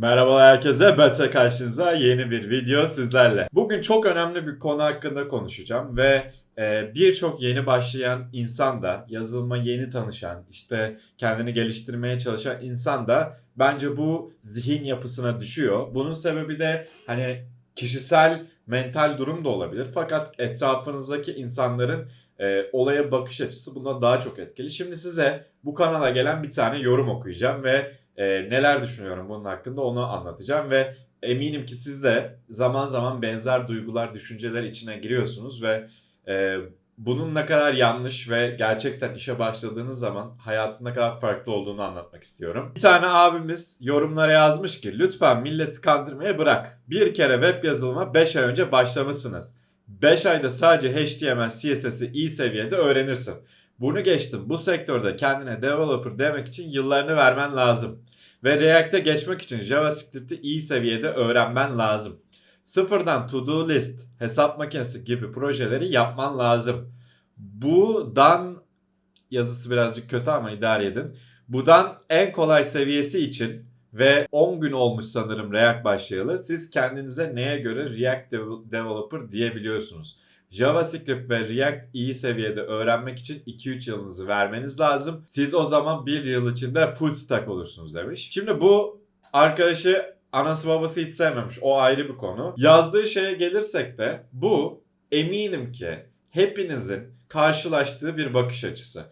Merhabalar herkese, Bete karşınıza yeni bir video sizlerle. Bugün çok önemli bir konu hakkında konuşacağım ve e, birçok yeni başlayan insan da, yazılıma yeni tanışan, işte kendini geliştirmeye çalışan insan da bence bu zihin yapısına düşüyor. Bunun sebebi de hani kişisel, mental durum da olabilir. Fakat etrafınızdaki insanların e, olaya bakış açısı buna daha çok etkili. Şimdi size bu kanala gelen bir tane yorum okuyacağım ve e, neler düşünüyorum bunun hakkında onu anlatacağım ve eminim ki siz de zaman zaman benzer duygular, düşünceler içine giriyorsunuz ve e, bunun ne kadar yanlış ve gerçekten işe başladığınız zaman hayatın ne kadar farklı olduğunu anlatmak istiyorum. Bir tane abimiz yorumlara yazmış ki lütfen milleti kandırmaya bırak. Bir kere web yazılıma 5 ay önce başlamışsınız. 5 ayda sadece HTML, CSS'i iyi seviyede öğrenirsin. Bunu geçtim. Bu sektörde kendine developer demek için yıllarını vermen lazım. Ve React'e geçmek için JavaScript'i iyi seviyede öğrenmen lazım. Sıfırdan to-do list, hesap makinesi gibi projeleri yapman lazım. Budan yazısı birazcık kötü ama idare edin. Budan en kolay seviyesi için ve 10 gün olmuş sanırım React başlayalı. Siz kendinize neye göre React Dev- Developer diyebiliyorsunuz. JavaScript ve React iyi seviyede öğrenmek için 2-3 yılınızı vermeniz lazım. Siz o zaman bir yıl içinde full stack olursunuz demiş. Şimdi bu arkadaşı anası babası hiç sevmemiş. O ayrı bir konu. Yazdığı şeye gelirsek de bu eminim ki hepinizin karşılaştığı bir bakış açısı.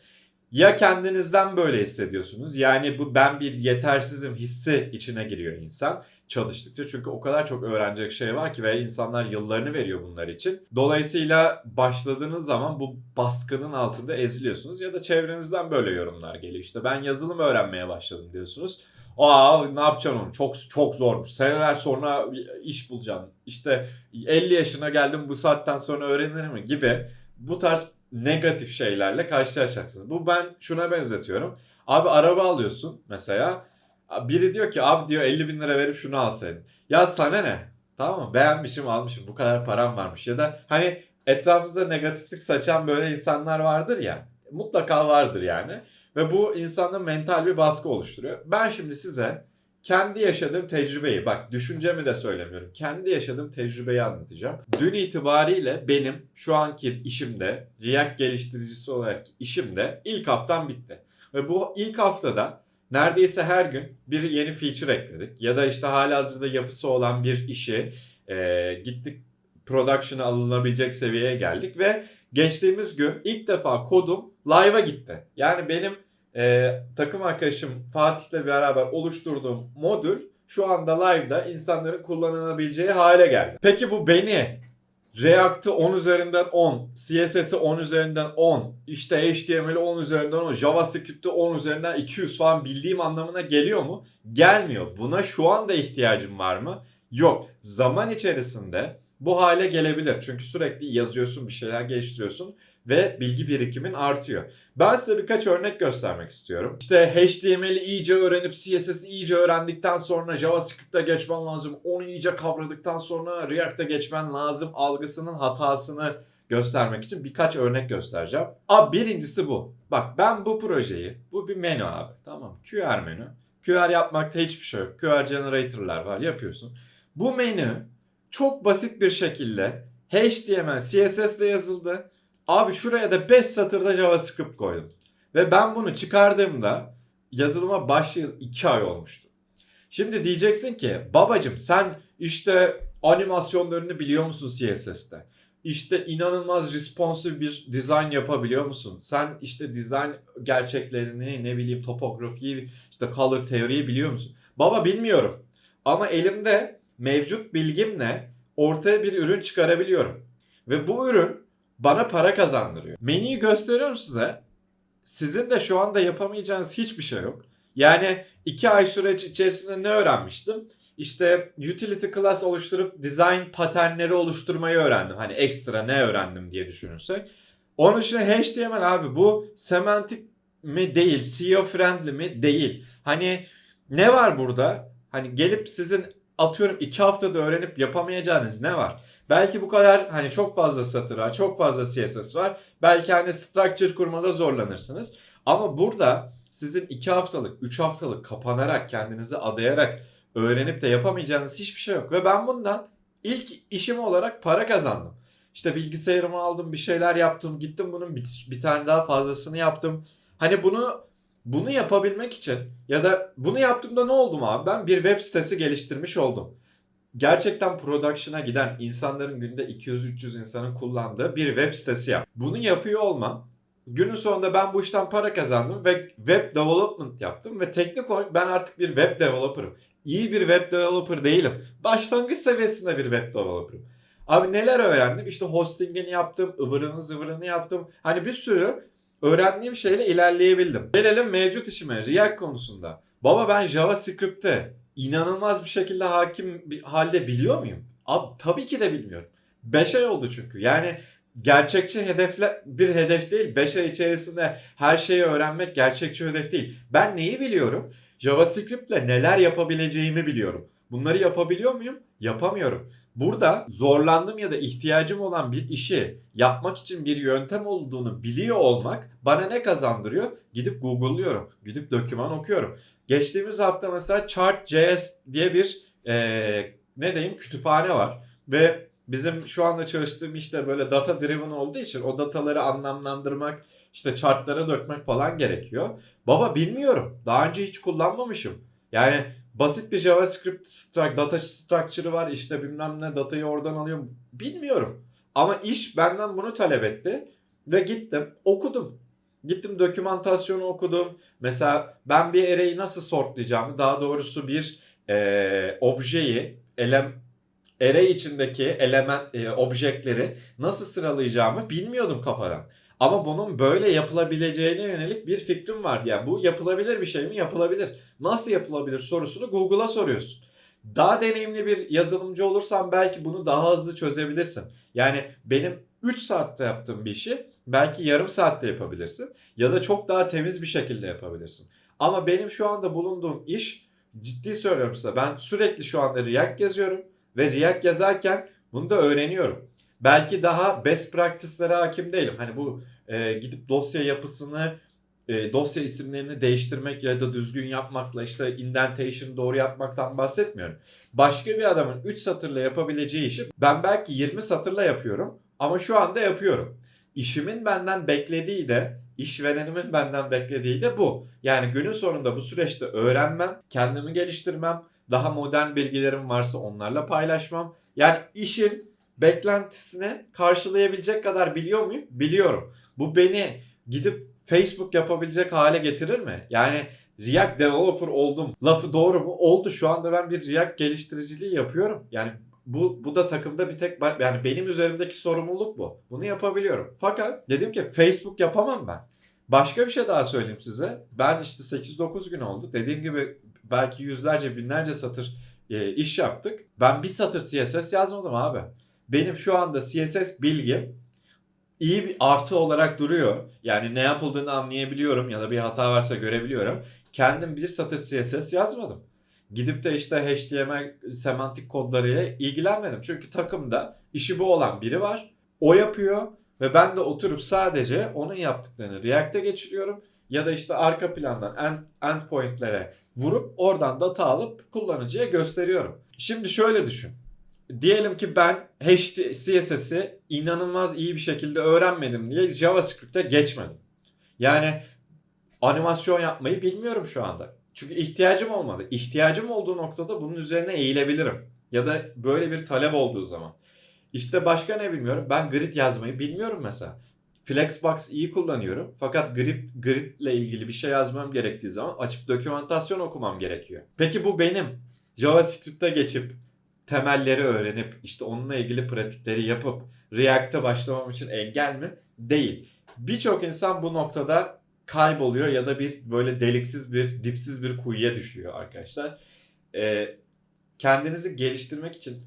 Ya kendinizden böyle hissediyorsunuz. Yani bu ben bir yetersizim hissi içine giriyor insan çalıştıkça. Çünkü o kadar çok öğrenecek şey var ki ve insanlar yıllarını veriyor bunlar için. Dolayısıyla başladığınız zaman bu baskının altında eziliyorsunuz ya da çevrenizden böyle yorumlar geliyor. İşte ben yazılım öğrenmeye başladım diyorsunuz. Aa ne yapacaksın onu? Çok çok zormuş. Seneler sonra iş bulacaksın. İşte 50 yaşına geldim bu saatten sonra öğrenir mi gibi bu tarz negatif şeylerle karşılaşacaksınız. Bu ben şuna benzetiyorum. Abi araba alıyorsun mesela. Biri diyor ki abi diyor 50 bin lira verip şunu alsaydın. Ya sana ne? Tamam mı? Beğenmişim almışım. Bu kadar param varmış. Ya da hani etrafınızda negatiflik saçan böyle insanlar vardır ya. Mutlaka vardır yani. Ve bu insanda mental bir baskı oluşturuyor. Ben şimdi size kendi yaşadığım tecrübeyi bak düşüncemi de söylemiyorum. Kendi yaşadığım tecrübeyi anlatacağım. Dün itibariyle benim şu anki işimde React geliştiricisi olarak işimde ilk haftam bitti. Ve bu ilk haftada neredeyse her gün bir yeni feature ekledik. Ya da işte halihazırda yapısı olan bir işi e, gittik production'a alınabilecek seviyeye geldik ve geçtiğimiz gün ilk defa kodum live'a gitti. Yani benim e, takım arkadaşım Fatih'le beraber oluşturduğum modül şu anda live'da insanların kullanılabileceği hale geldi. Peki bu beni React'ı 10 üzerinden 10, CSS'i 10 üzerinden 10, işte HTML'i 10 üzerinden 10, JavaScript'i 10 üzerinden 200 falan bildiğim anlamına geliyor mu? Gelmiyor. Buna şu anda ihtiyacım var mı? Yok. Zaman içerisinde bu hale gelebilir. Çünkü sürekli yazıyorsun, bir şeyler geliştiriyorsun ve bilgi birikimin artıyor. Ben size birkaç örnek göstermek istiyorum. İşte HTML'i iyice öğrenip CSS'i iyice öğrendikten sonra JavaScript'e geçmen lazım. Onu iyice kavradıktan sonra React'e geçmen lazım algısının hatasını göstermek için birkaç örnek göstereceğim. Abi birincisi bu. Bak ben bu projeyi, bu bir menü abi tamam? QR menü. QR yapmakta hiçbir şey yok. QR generator'lar var yapıyorsun. Bu menü çok basit bir şekilde HTML, CSS ile yazıldı. Abi şuraya da 5 satırda JavaScript koydum. Ve ben bunu çıkardığımda yazılıma başlayalı 2 ay olmuştu. Şimdi diyeceksin ki babacım sen işte animasyonlarını biliyor musun CSS'te? İşte inanılmaz responsive bir design yapabiliyor musun? Sen işte design gerçeklerini ne bileyim topografiyi işte color teoriyi biliyor musun? Baba bilmiyorum. Ama elimde mevcut bilgimle ortaya bir ürün çıkarabiliyorum. Ve bu ürün bana para kazandırıyor. Menüyü gösteriyorum size. Sizin de şu anda yapamayacağınız hiçbir şey yok. Yani iki ay süreç içerisinde ne öğrenmiştim? İşte utility class oluşturup design paternleri oluşturmayı öğrendim. Hani ekstra ne öğrendim diye düşünürsek. Onun dışında HTML abi bu semantik mi değil, SEO friendly mi değil. Hani ne var burada? Hani gelip sizin atıyorum iki haftada öğrenip yapamayacağınız ne var? Belki bu kadar hani çok fazla satır var, çok fazla CSS var. Belki hani structure kurmada zorlanırsınız. Ama burada sizin 2 haftalık, 3 haftalık kapanarak, kendinizi adayarak öğrenip de yapamayacağınız hiçbir şey yok. Ve ben bundan ilk işim olarak para kazandım. İşte bilgisayarımı aldım, bir şeyler yaptım, gittim bunun bir, bir tane daha fazlasını yaptım. Hani bunu bunu yapabilmek için ya da bunu yaptığımda ne oldum abi? Ben bir web sitesi geliştirmiş oldum. Gerçekten production'a giden insanların günde 200-300 insanın kullandığı bir web sitesi yap. Bunu yapıyor olmam günün sonunda ben bu işten para kazandım ve web development yaptım ve teknik olarak ben artık bir web developer'ım. İyi bir web developer değilim. Başlangıç seviyesinde bir web developer'ım. Abi neler öğrendim? İşte hostingini yaptım, ıvırını zıvırını yaptım. Hani bir sürü öğrendiğim şeyle ilerleyebildim. Gelelim mevcut işime React konusunda. Baba ben JavaScript'te inanılmaz bir şekilde hakim bir halde biliyor muyum? Abi tabii ki de bilmiyorum. 5 ay oldu çünkü. Yani gerçekçi hedefle bir hedef değil. 5 ay içerisinde her şeyi öğrenmek gerçekçi hedef değil. Ben neyi biliyorum? JavaScript ile neler yapabileceğimi biliyorum. Bunları yapabiliyor muyum? Yapamıyorum. Burada zorlandım ya da ihtiyacım olan bir işi yapmak için bir yöntem olduğunu biliyor olmak bana ne kazandırıyor? Gidip Google'lıyorum. Gidip doküman okuyorum. Geçtiğimiz hafta mesela Chart.js diye bir ee, ne diyeyim kütüphane var. Ve bizim şu anda çalıştığım işte böyle data driven olduğu için o dataları anlamlandırmak, işte chartlara dökmek falan gerekiyor. Baba bilmiyorum. Daha önce hiç kullanmamışım. Yani basit bir JavaScript struct, data structure'ı var. işte bilmem ne datayı oradan alıyorum. Bilmiyorum. Ama iş benden bunu talep etti. Ve gittim okudum. Gittim dokümantasyonu okudum. Mesela ben bir array'i nasıl sortlayacağımı daha doğrusu bir e, objeyi elem, array içindeki element e, objeleri nasıl sıralayacağımı bilmiyordum kafadan. Ama bunun böyle yapılabileceğine yönelik bir fikrim vardı. Yani bu yapılabilir bir şey mi? Yapılabilir. Nasıl yapılabilir sorusunu Google'a soruyorsun. Daha deneyimli bir yazılımcı olursan belki bunu daha hızlı çözebilirsin. Yani benim 3 saatte yaptığım bir işi belki yarım saatte yapabilirsin. Ya da çok daha temiz bir şekilde yapabilirsin. Ama benim şu anda bulunduğum iş ciddi söylüyorum size. Ben sürekli şu anda React yazıyorum. Ve React yazarken bunu da öğreniyorum. Belki daha best practice'lere hakim değilim. Hani bu e, gidip dosya yapısını, e, dosya isimlerini değiştirmek ya da düzgün yapmakla işte indentation doğru yapmaktan bahsetmiyorum. Başka bir adamın 3 satırla yapabileceği işi ben belki 20 satırla yapıyorum ama şu anda yapıyorum. İşimin benden beklediği de işverenimin benden beklediği de bu. Yani günün sonunda bu süreçte öğrenmem, kendimi geliştirmem, daha modern bilgilerim varsa onlarla paylaşmam. Yani işin beklentisine karşılayabilecek kadar biliyor muyum? Biliyorum. Bu beni gidip Facebook yapabilecek hale getirir mi? Yani React developer oldum. Lafı doğru mu? Oldu. Şu anda ben bir React geliştiriciliği yapıyorum. Yani bu, bu da takımda bir tek yani benim üzerimdeki sorumluluk bu. Bunu yapabiliyorum. Fakat dedim ki Facebook yapamam ben. Başka bir şey daha söyleyeyim size. Ben işte 8-9 gün oldu. Dediğim gibi belki yüzlerce binlerce satır e, iş yaptık. Ben bir satır CSS yazmadım abi. Benim şu anda CSS bilgim iyi bir artı olarak duruyor. Yani ne yapıldığını anlayabiliyorum ya da bir hata varsa görebiliyorum. Kendim bir satır CSS yazmadım. Gidip de işte HTML semantik kodlarıyla ilgilenmedim. Çünkü takımda işi bu olan biri var. O yapıyor ve ben de oturup sadece onun yaptıklarını React'e geçiriyorum. Ya da işte arka plandan end, endpoint'lere vurup oradan data alıp kullanıcıya gösteriyorum. Şimdi şöyle düşün. Diyelim ki ben CSS'i inanılmaz iyi bir şekilde öğrenmedim diye JavaScript'e geçmedim. Yani animasyon yapmayı bilmiyorum şu anda. Çünkü ihtiyacım olmadı. İhtiyacım olduğu noktada bunun üzerine eğilebilirim. Ya da böyle bir talep olduğu zaman. İşte başka ne bilmiyorum. Ben grid yazmayı bilmiyorum mesela. Flexbox iyi kullanıyorum. Fakat grid, grid ile ilgili bir şey yazmam gerektiği zaman açıp dokümantasyon okumam gerekiyor. Peki bu benim JavaScript'e geçip temelleri öğrenip işte onunla ilgili pratikleri yapıp React'e başlamam için engel mi? Değil. Birçok insan bu noktada kayboluyor ya da bir böyle deliksiz bir dipsiz bir kuyuya düşüyor arkadaşlar. Ee, kendinizi geliştirmek için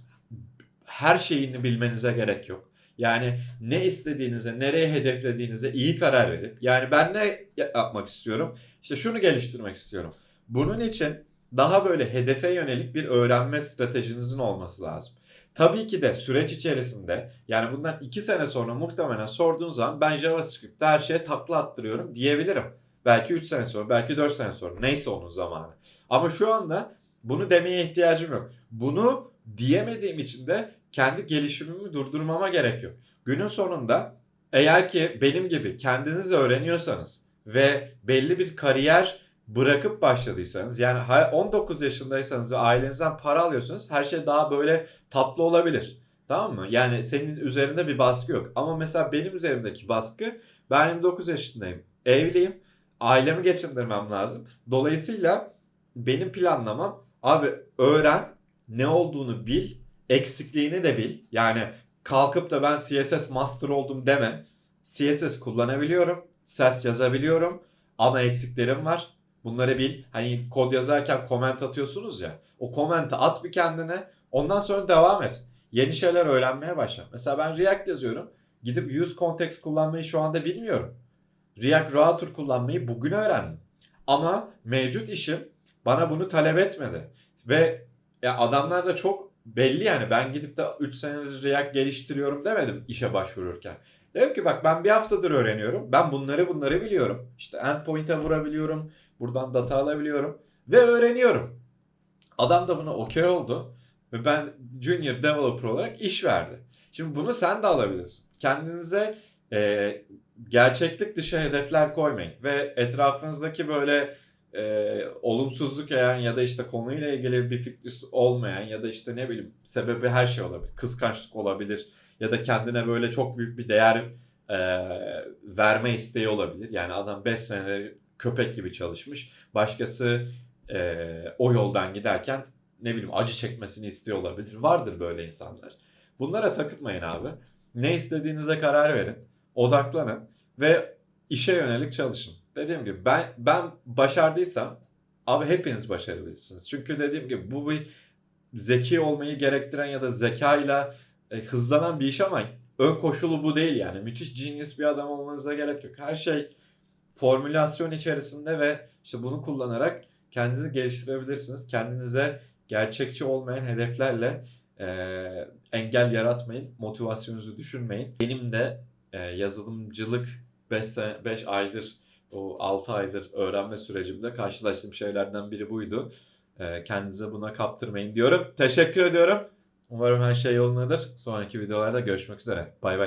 her şeyini bilmenize gerek yok. Yani ne istediğinize, nereye hedeflediğinize iyi karar verip yani ben ne yapmak istiyorum? İşte şunu geliştirmek istiyorum. Bunun için daha böyle hedefe yönelik bir öğrenme stratejinizin olması lazım. Tabii ki de süreç içerisinde yani bundan 2 sene sonra muhtemelen sorduğun zaman ben JavaScript'te her şeye takla attırıyorum diyebilirim. Belki 3 sene sonra, belki 4 sene sonra neyse onun zamanı. Ama şu anda Bunu demeye ihtiyacım yok. Bunu diyemediğim için de kendi gelişimimi durdurmama gerek yok. Günün sonunda eğer ki benim gibi kendiniz öğreniyorsanız ve belli bir kariyer bırakıp başladıysanız yani ha- 19 yaşındaysanız ve ailenizden para alıyorsunuz her şey daha böyle tatlı olabilir. Tamam mı? Yani senin üzerinde bir baskı yok. Ama mesela benim üzerimdeki baskı ben 29 yaşındayım. Evliyim. Ailemi geçindirmem lazım. Dolayısıyla benim planlamam abi öğren ne olduğunu bil eksikliğini de bil. Yani kalkıp da ben CSS master oldum deme. CSS kullanabiliyorum. ses yazabiliyorum. Ama eksiklerim var. Bunları bil. Hani kod yazarken comment atıyorsunuz ya. O comment'i at bir kendine. Ondan sonra devam et. Yeni şeyler öğrenmeye başla. Mesela ben React yazıyorum. Gidip use context kullanmayı şu anda bilmiyorum. React Router kullanmayı bugün öğrendim. Ama mevcut işim bana bunu talep etmedi. Ve ya adamlar da çok belli yani ben gidip de 3 senedir React geliştiriyorum demedim işe başvururken. Dedim ki bak ben bir haftadır öğreniyorum. Ben bunları bunları biliyorum. İşte endpoint'e vurabiliyorum. Buradan data alabiliyorum. Ve öğreniyorum. Adam da buna okey oldu. Ve ben junior developer olarak iş verdi. Şimdi bunu sen de alabilirsin. Kendinize e, gerçeklik dışı hedefler koymayın. Ve etrafınızdaki böyle e, olumsuzluk yayan ya da işte konuyla ilgili bir fikri olmayan ya da işte ne bileyim sebebi her şey olabilir. Kıskançlık olabilir ya da kendine böyle çok büyük bir değer e, verme isteği olabilir. Yani adam 5 senedir köpek gibi çalışmış. Başkası e, o yoldan giderken ne bileyim acı çekmesini istiyor olabilir. Vardır böyle insanlar. Bunlara takılmayın abi. Ne istediğinize karar verin. Odaklanın ve işe yönelik çalışın. Dediğim gibi ben ben başardıysam abi hepiniz başarabilirsiniz. Çünkü dediğim gibi bu bir zeki olmayı gerektiren ya da zekayla e, hızlanan bir iş ama ön koşulu bu değil yani. Müthiş genius bir adam olmanıza gerek yok. Her şey formülasyon içerisinde ve işte bunu kullanarak kendinizi geliştirebilirsiniz. Kendinize gerçekçi olmayan hedeflerle e, engel yaratmayın. Motivasyonunuzu düşünmeyin. Benim de e, yazılımcılık 5 5 aydır o 6 aydır öğrenme sürecimde karşılaştığım şeylerden biri buydu. E, kendinize buna kaptırmayın diyorum. Teşekkür ediyorum. Umarım her şey yolundadır. Sonraki videolarda görüşmek üzere. Bay bay.